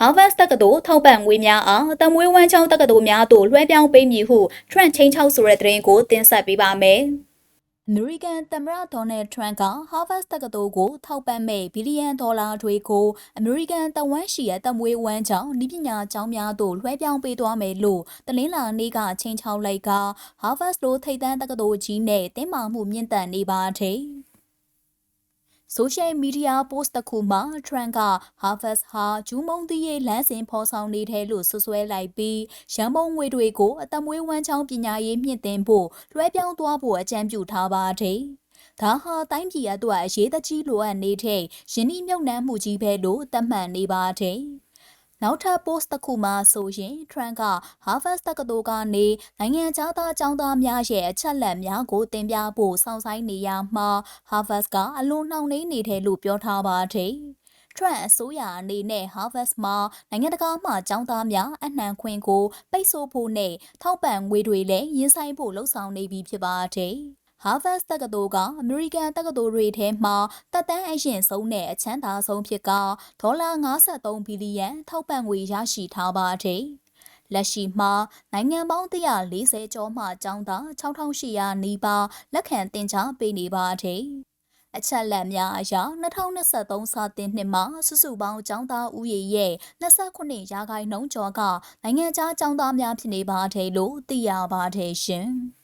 Harvard တက္ကသိုလ်ထောက်ပံ့ငွေများအားတမွေးဝမ်းချောင်းတက္ကသိုလ်များသို့လွှဲပြောင်းပေးမည်ဟု Trump ချင်းချောက်ဆိုတဲ့သတင်းကိုတင်ဆက်ပေးပါမယ်။ American သမ္မတ Donald Trump က Harvard တက္ကသိုလ်ကိုထောက်ပံ့မဲ့ဘီလီယံဒေါ်လာတွေကို American တဝမ်းရှိရဲ့တမွေးဝမ်းကြောင်းဤပညာကျောင်းများသို့လွှဲပြောင်းပေးသွားမယ်လို့တနင်္လာနေ့ကချင်းချောက်လိုက်က Harvard လိုထိပ်တန်းတက္ကသိုလ်ကြီးနဲ့တင်းမာမှုမြင့်တက်နေပါတယ်။ ဆိုရှယ်မီဒီယာပို့စ်တစ်ခုမှာ Trump က Harvard ဟာဂျူးမုံတီးရဲ့လမ်းစဉ်ဖော်ဆောင်နေတဲ့လို့ဆွဆွဲလိုက်ပြီးရန်ပုံငွေတွေကိုအသက်မွေးဝမ်းချောင်းပညာရေးမြင့်တင်ဖို့လွှဲပြောင်းသွားဖို့အကြံပြုထားပါတယ်။ဒါဟာတိုင်းပြည်အတွက်အရေးတကြီးလိုအပ်နေတဲ့ယင်းနှိမ့်မြုပ်နှံမှုကြီးပဲလို့သတ်မှတ်နေပါတယ်။ နောက်ထပ် post တစ်ခုမှာဆိုရင် Trump က Harvard တက္ကသိုလ်ကနေနိုင်ငံခြားသားကျောင်းသားများရဲ့အချက်အလက်များကိုတင်ပြဖို့စောင့်ဆိုင်နေရမှာ Harvard ကအလွန်နှောင့်နှေးနေတယ်လို့ပြောထားပါတယ်။ Trump အစိုးရအနေနဲ့ Harvard မှာနိုင်ငံတကာမှကျောင်းသားများအနှံခွင့်ကိုပိတ်ဆို့ဖို့နဲ့ထောက်ပံ့ငွေတွေလည်းရင်းဆိုင်ဖို့လှုံ့ဆော်နေပြီဖြစ်ပါတယ်။ Harvard တက္ကသိုလ်ကအမေရိကန်တက္ကသိုလ်တွေထဲမှာတက်တန်းအရင်ဆုံးနဲ့အချမ်းသာဆုံးဖြစ်ကဒေါ်လာ53ဘီလီယံထောက်ပံ့ငွေရရှိထားပါတယ်။လက်ရှိမှာနိုင်ငံပေါင်း140ကျော်မှကျောင်းသား6800နီးပါးလက်ခံတင် जा ပေးနေပါတယ်။အချက်လက်များအရ2023စာတင်နှစ်မှာစုစုပေါင်းကျောင်းသားဦးရေရဲ့29ရာခိုင်နှုန်းကျော်ကနိုင်ငံခြားကျောင်းသားများဖြစ်နေပါတယ်လို့သိရပါတယ်ရှင်။